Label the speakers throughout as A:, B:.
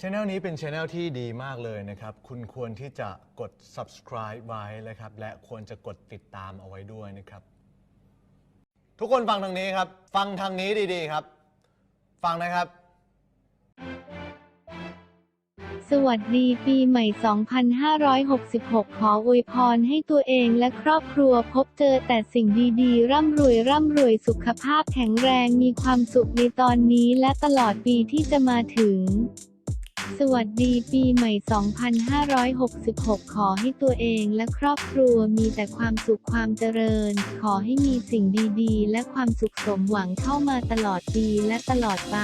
A: ช anel นี้เป็นช anel ที่ดีมากเลยนะครับ คุณควรที่จะกด subscribe ไว้นะครับ และควรจะกดติดตามเอาไว้ด้วยนะครับ ทุกคนฟังทางนี้ครับ ฟังทางนี้ดีๆครับ ฟังนะครับ
B: สวัสดีปีใหม่ 2566 ขออวยพรให้ตัวเองและครอบครัวพบเจอแต่สิ่งดีๆ ร่ำรวยร่ำรวยสุขภาพแข็งแรงมีความสุขในตอนนี้และตลอดปีที่จะมาถึง สวัสดีปีใหม่ 2566 ขอให้ตัวเองและครอบครัวมีแต่ความสุขความเจริญ ขอให้มีสิ่งดีๆ และความสุขสมหวังเข้ามาตลอดปีและตลอดไป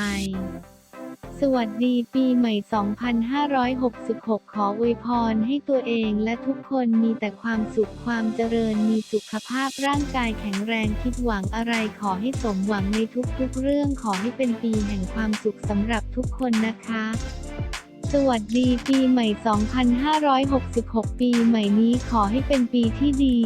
B: สวัสดีปีใหม่ 2566 ขออวยพรให้ตัวเองและทุกคนมีแต่ความสุขความเจริญ มีสุขภาพร่างกายแข็งแรงคิดหวังอะไรขอให้สมหวังในทุกๆเรื่องขอให้เป็นปีแห่งความสุขสำหรับทุกคนนะคะ สวัสดีปีใหม่ 2566 ปีใหม่นี้ขอให้เป็นปีที่ดี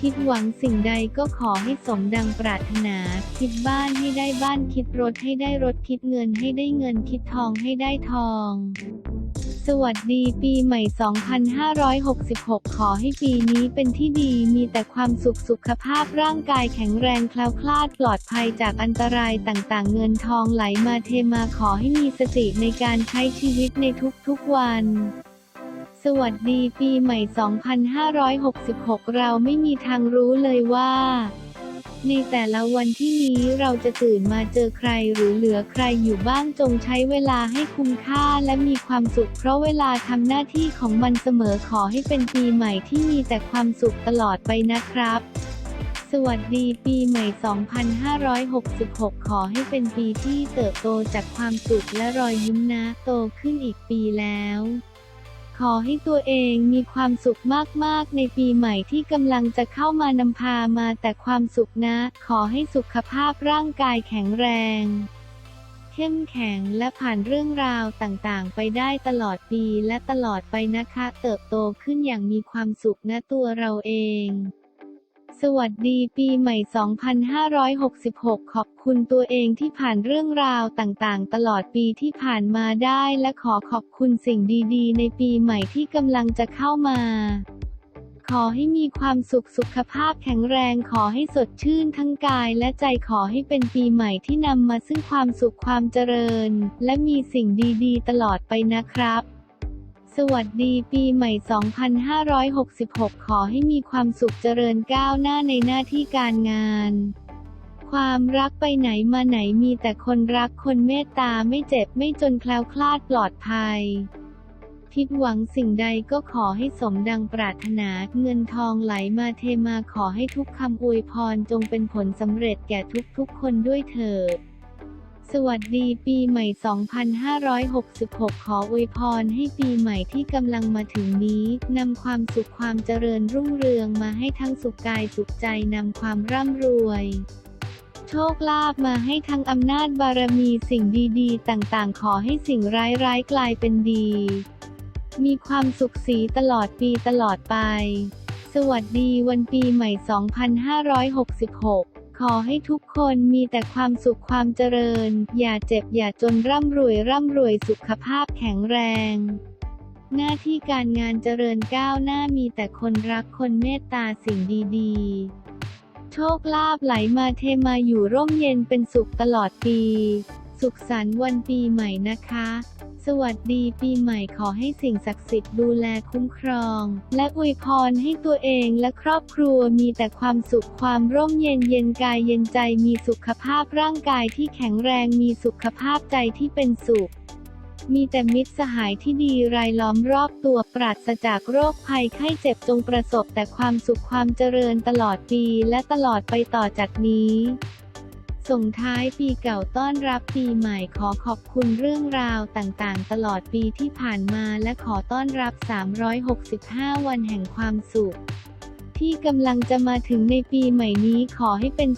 B: คิดหวังสิ่งใดก็ขอให้สมดังปรารถนา คิดบ้านให้ได้บ้านคิดรถให้ได้รถคิดเงินให้ได้เงินคิดทองให้ได้ทอง สวัสดีปีใหม่ 2566 ขอให้ปีนี้เป็นที่ดี มีแต่ความสุขสุขภาพร่างกายแข็งแรงแคล้วคลาดปลอดภัยจากอันตรายต่างๆ เงินทองไหลมาเทมาขอให้มีสติในการใช้ชีวิตในทุกๆวันสวัสดีปีใหม่ 2566 เราไม่มีทางรู้เลยว่า ในแต่ละวันที่นี้เราจะตื่นมาเจอใครหรือเหลือใครอยู่บ้างจงใช้เวลาให้คุ้มค่าและมีความสุข เพราะเวลาทำหน้าที่ของมันเสมอขอให้เป็นปีใหม่ที่มีแต่ความสุขตลอดไปนะครับ สวัสดีปีใหม่ 2566 ขอให้เป็นปีที่เติบโตจากความสุขและรอยยิ้มนะโตขึ้นอีกปีแล้ว ขอให้ตัวเองมีความสุขมากๆ ในปีใหม่ที่กำลังจะเข้ามานำพามาแต่ความสุขนะ ขอให้สุขภาพร่างกายแข็งแรง เข้มแข็งและผ่านเรื่องราวต่างๆ ไปได้ตลอดปีและตลอดไปนะคะ เติบโตขึ้นอย่างมีความสุขนะตัวเราเอง สวัสดีปีใหม่ 2566 ขอบคุณตัวเองที่ผ่านเรื่องราวต่างๆ ตลอดปีที่ผ่านมาได้และขอขอบคุณสิ่งดีๆ ในปีใหม่ที่กำลังจะเข้ามา ขอให้มีความสุขสุขภาพแข็งแรงขอให้สดชื่นทั้งกายและใจขอให้เป็นปีใหม่ที่นำมาซึ่งความสุขความเจริญ และมีสิ่งดีๆ ตลอดไปนะครับ สวัสดีปีใหม่ 2566 ขอให้มีความสุขเจริญก้าวหน้าในหน้าที่การงาน ความรักไปไหนมาไหนมีแต่คนรักคนเมตตาไม่เจ็บไม่จนแคล้วคลาดปลอดภัย คิดหวังสิ่งใดก็ขอให้สมดังปรารถนาเงินทองไหลมาเทมาขอให้ทุกคำอวยพรจงเป็นผลสำเร็จแก่ทุกๆคนด้วยเถิด สวัสดีปีใหม่ 2566 ขออวยพรให้ปีใหม่ที่กำลังมาถึงนี้นำความสุขความเจริญรุ่งเรืองมาให้ทั้งสุขกายสุขใจนำความร่ำรวย โชคลาภมาให้ทั้งอำนาจบารมีสิ่งดีๆ ต่างๆ ขอให้สิ่งร้ายๆ กลายเป็นดี มีความสุขสีตลอดปีตลอดไป สวัสดีวันปีใหม่ 2566 อให้ทุกคนมีแต่ความสุขความเจริญ อย่าเจ็บอย่าจนร่ำรวยร่ำรวยสุขภาพแข็งแรง หน้าที่การงานเจริญก้าวหน้ามีแต่คนรักคนเมตตาสิ่งดีๆ โชคลาภไหลมาเทมาอยู่ร่มเย็นเป็นสุขตลอดปี สุขสันต์วันปีใหม่นะคะ สวัสดีปีใหม่ขอให้สิ่งศักดิ์สิทธิ์ดูแลคุ้มครอง และอวยพรให้ตัวเองและครอบครัวมีแต่ความสุขความร่มเย็นเย็นกายเย็นใจมีสุขภาพร่างกายที่แข็งแรงมีสุขภาพใจที่เป็นสุขมีแต่มิตรสหายที่ดีรายล้อมรอบตัวปราศจากโรคภัยไข้เจ็บจงประสบแต่ความสุขความเจริญตลอดปีและตลอดไปต่อจากนี้ ส่งท้ายปีเก่าต้อนรับปีใหม่ขอขอบคุณเรื่องราวต่างๆ ตลอดปีที่ผ่านมาและขอต้อนรับ 365 วันแห่งความสุข ที่กำลังจะมาถึงในปีใหม่นี้ขอให้เป็น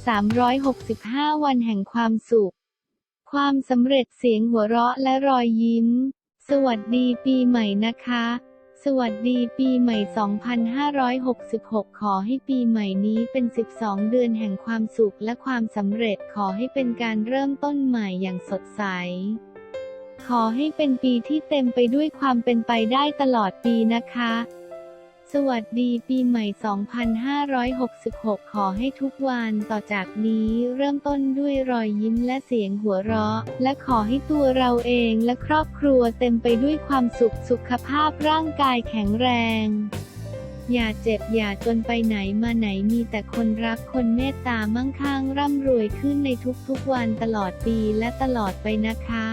B: 365 วันแห่งความสุข ความสำเร็จเสียงหัวเราะและรอยยิ้ม สวัสดีปีใหม่นะคะ สวัสดีปีใหม่ 2566 ขอให้ปีใหม่นี้เป็น 12 เดือนแห่งความสุขและความสำเร็จ ขอให้เป็นการเริ่มต้นใหม่อย่างสดใส ขอให้เป็นปีที่เต็มไปด้วยความเป็นไปได้ตลอดปีนะคะ สวัสดีปีใหม่ 2566 ขอให้ทุกวันต่อจากนี้เริ่มต้นด้วยรอยยิ้มและเสียงหัวเราะ และขอให้ตัวเราเองและครอบครัวเต็มไปด้วยความสุขสุขภาพร่างกายแข็งแรง อย่าเจ็บอย่าจนไปไหนมาไหนมีแต่คนรักคนเมตตามั่งคั่งร่ำรวยขึ้นในทุกๆวันตลอดปีและตลอดไปนะคะ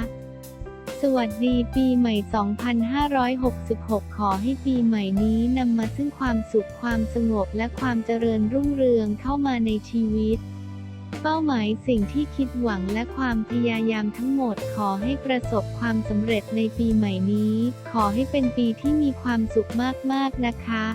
B: สวัสดีปีใหม่ 2566 ขอให้ปีใหม่นี้นำมาซึ่งความสุขความสงบและความเจริญรุ่งเรืองเข้ามาในชีวิต เป้าหมายสิ่งที่คิดหวังและความพยายามทั้งหมด ขอให้ประสบความสำเร็จในปีใหม่นี้ ขอให้เป็นปีที่มีความสุขมากๆนะคะ